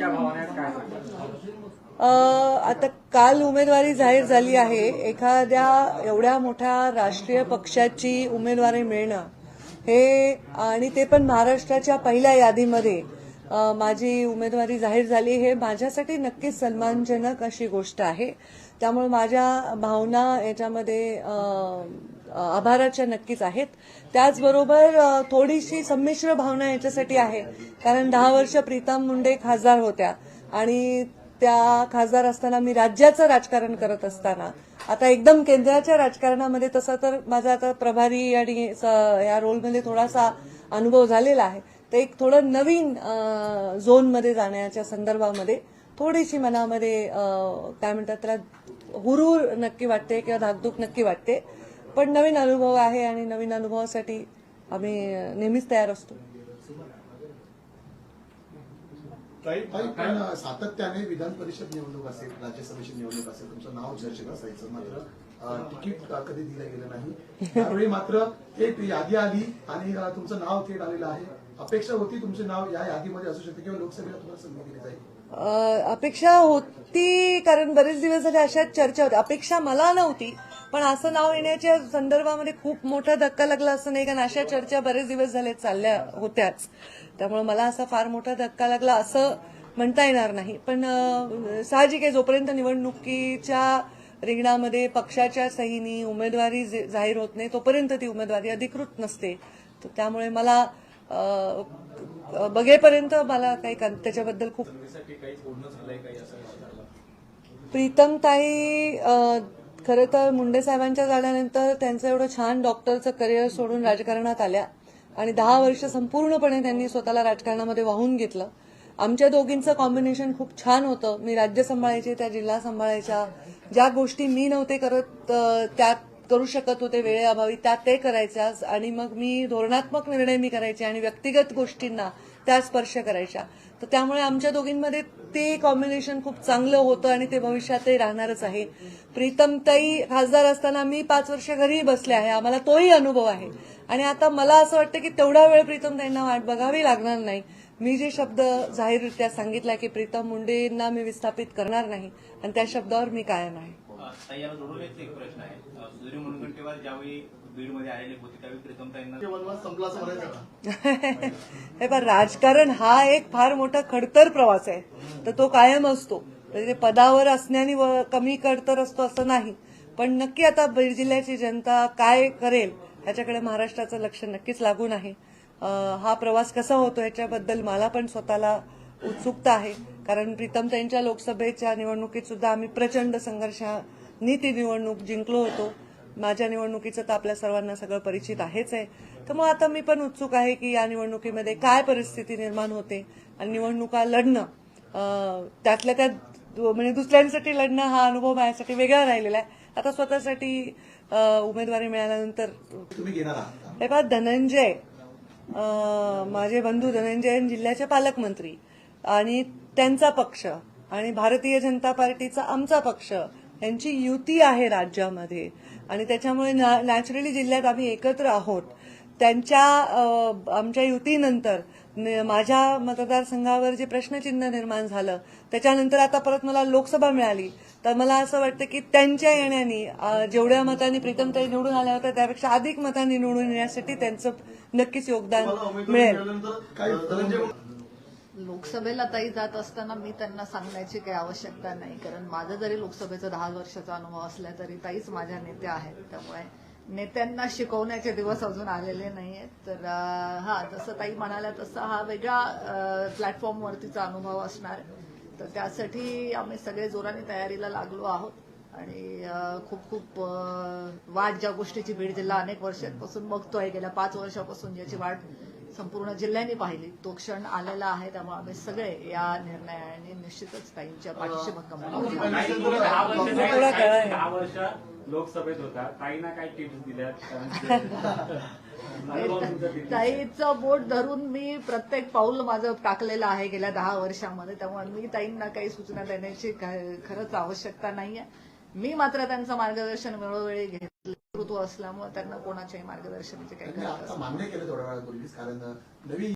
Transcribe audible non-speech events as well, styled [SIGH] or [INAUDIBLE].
तुमच्या काय आता काल उमेदवारी जाहीर झाली आहे. एखाद्या एवढ्या मोठ्या राष्ट्रीय पक्षाची उमेदवारी मिळणं हे आणि ते पण महाराष्ट्राच्या पहिल्या यादीमध्ये माझी उमेदवारी जाहीर झाली हे माझ्यासाठी नक्कीच सन्मानजनक अशी गोष्ट आहे. त्यामुळे माझ्या भावना याच्यामध्ये आभाराच्या नक्कीच आहेत. त्याचबरोबर थोडीशी संमिश्र भावना याच्यासाठी आहे. कारण दहा वर्ष प्रीतम मुंडे खासदार होत्या आणि त्या खासदार असताना मी राज्याचं राजकारण करत असताना आता एकदम केंद्राच्या राजकारणामध्ये तसं तर माझा आता प्रभारी आणि स- या रोलमध्ये थोडासा अनुभव झालेला आहे. तर एक थोडं नवीन झोनमध्ये जाण्याच्या संदर्भामध्ये थोडीशी मनामध्ये काय म्हणतात त्याला हुरूर नक्की वाटते किंवा धाकधूक नक्की वाटते. पण नवीन अनुभव आहे आणि नवीन अनुभवासाठी आम्ही नेहमीच तयार असतो. सातत्याने विधान परिषद निवडणूक असेल राज्यसभेची निवडणूक असेल तुमचं नाव चर्चेत असायचं मात्र तिकीट कधी दिलं गेलं नाही. त्यावेळी मात्र एक यादी आली आणि तुमचं नाव थेट आलेलं आहे. अपेक्षा होती तुमचे नाव या यादीमध्ये असू शकते किंवा लोकसभेला तुम्हाला संधी दिली जाईल? अपेक्षा होती कारण बरेच दिवस झाले अशा चर्चा होत्या अपेक्षा मला नव्हती पण असं नाव येण्याच्या संदर्भामध्ये खूप मोठा धक्का लागला असं नाही कारण अशा चर्चा बरेच दिवस झाले चालल्या होत्याच. त्यामुळे मला असा फार मोठा धक्का लागला असं म्हणता येणार नाही. पण साहजिक आहे जोपर्यंत निवडणुकीच्या रिंगणामध्ये पक्षाच्या सहीनी उमेदवारी जाहीर होत नाही तोपर्यंत ती उमेदवारी अधिकृत नसते. तर त्यामुळे मला बघेपर्यंत मला काही त्याच्याबद्दल खूप प्रीतम ताई खरं तर मुंडे साहेबांच्या झाल्यानंतर त्यांचं एवढं छान डॉक्टरचं करिअर सोडून राजकारणात आल्या. आणि दहा वर्ष संपूर्णपणे त्यांनी स्वतःला राजकारणामध्ये वाहून घेतलं. आमच्या दोघींचं कॉम्बिनेशन खूप छान होतं. मी राज्य सांभाळायचे त्या जिल्हा सांभाळायच्या. ज्या गोष्टी मी नव्हते करत त्यात करू शकत होते वेळेअभावी त्या ते करायच्या आणि मग मी धोरणात्मक निर्णय मी करायचे आणि व्यक्तिगत गोष्टींना त्या स्पर्श करायच्या तर त्यामुळे आमच्या दोघींमध्ये ते कॉम्बिनेशन खूप चांगलं होतं आणि ते भविष्यातही राहणारच आहे. प्रीतमताई खासदार असताना मी पाच वर्ष घरी बसले आहे. आम्हाला तोही अनुभव आहे. आणि आता मला असं वाटतं की तेवढा वेळ प्रीतमताईंना वाट बघावी लागणार नाही. मी जे शब्द जाहीररित्या सांगितला की प्रीतम मुंडेंना मी विस्थापित करणार नाही. आणि त्या शब्दावर मी कायम आहे. ताई याला जोडूनच एक प्रश्न आहे. अ, सुधीर मुनगंटीवार ज्यावेळी बीडमध्ये आलेले होते त्यावेळी प्रीतमताईंना वनवास संपला असं म्हणायचं का? [LAUGHS] हे पण राजकारण हा एक फार मोठा खडतर प्रवास आहे. तर तो कायम असतो. म्हणजे पदावर असण्याने व- कमी खडतर असतो असं नाही. पण नक्की आता बीड जिल्ह्याची जनता काय करेल ह्याच्याकडे महाराष्ट्राचं लक्ष नक्कीच लागून आहे. हा प्रवास कसा होतो ह्याच्याबद्दल मला पण स्वतःला उत्सुकता आहे. कारण प्रीतम त्यांच्या लोकसभेच्या निवडणुकीत सुद्धा आम्ही प्रचंड संघर्षाने ती निवडणूक जिंकलो होतो. माझ्या निवडणुकीचं तर आपल्या सर्वांना सगळं परिचित आहेच आहे. तर मग आता मी पण उत्सुक आहे की या निवडणुकीमध्ये काय परिस्थिती निर्माण होते आणि निवडणुका लढणं त्यातल्या त्यात म्हणजे दुसऱ्यांसाठी लढणं हा अनुभव माझ्यासाठी वेगळा राहिलेला आहे. आता स्वतःसाठी उमेदवारी मिळाल्यानंतर हे पहा धनंजय माझे बंधू धनंजय जिल्ह्याचे पालकमंत्री आणि त्यांचा पक्ष आणि भारतीय जनता पार्टीचा आमचा पक्ष यांची युती आहे राज्यामध्ये. आणि त्याच्यामुळे नॅचरली जिल्ह्यात आम्ही एकत्र आहोत. त्यांच्या आमच्या युतीनंतर न- माझ्या मतदारसंघावर जे प्रश्नचिन्ह निर्माण झालं त्याच्यानंतर आता परत मला लोकसभा मिळाली. तर मला असं वाटतं की त्यांच्या येण्याने जेवढ्या मतांनी प्रीतमताई निवडून आल्या होत्या त्यापेक्षा अधिक मतांनी निवडून येण्यासाठी त्यांचं नक्कीच योगदान मिळेल. लोकसभेला ताई जात असताना मी त्यांना सांगण्याची काही आवश्यकता नाही कारण माझा जरी लोकसभेचा दहा वर्षाचा अनुभव असला तरी ताईच माझ्या नेत्या आहेत. त्यामुळे नेत्यांना शिकवण्याचे दिवस अजून आलेले नाही आहेत तर हा जसं ताई म्हणाल्या तसं हा वेगळा प्लॅटफॉर्मवरतीचा अनुभव असणार. तर त्यासाठी आम्ही सगळे जोराने तयारीला लागलो आहोत. आणि खूप खूप वाट ज्या गोष्टीची बीड जिल्हा अनेक वर्षांपासून बघतोय गेल्या पाच वर्षापासून ज्याची वाट संपूर्ण जिल्ह्याने पाहिली. तो क्षण आलेला आहे त्यामुळे आम्ही सगळे या निर्णयाने निश्चितच ताईंच्या पाठीशी भक्कम वर्ष लोकसभेत होता. ताईना काय टिप्स दिल्या? [LAUGHS] ताईचं बोट धरून मी प्रत्येक पाऊल माझं टाकलेलं आहे गेल्या दहा वर्षामध्ये. त्यामुळे मी ताईंना काही सूचना देण्याची खरंच आवश्यकता नाहीये. मी मात्र त्यांचं मार्गदर्शन वेळोवेळी घेतलं. नेतृत्व असल्यामुळे त्यांना कोणाच्याही मार्गदर्शनाची काही गरज मान्य केलं थोड्या वेळापूर्वीच कारण नवी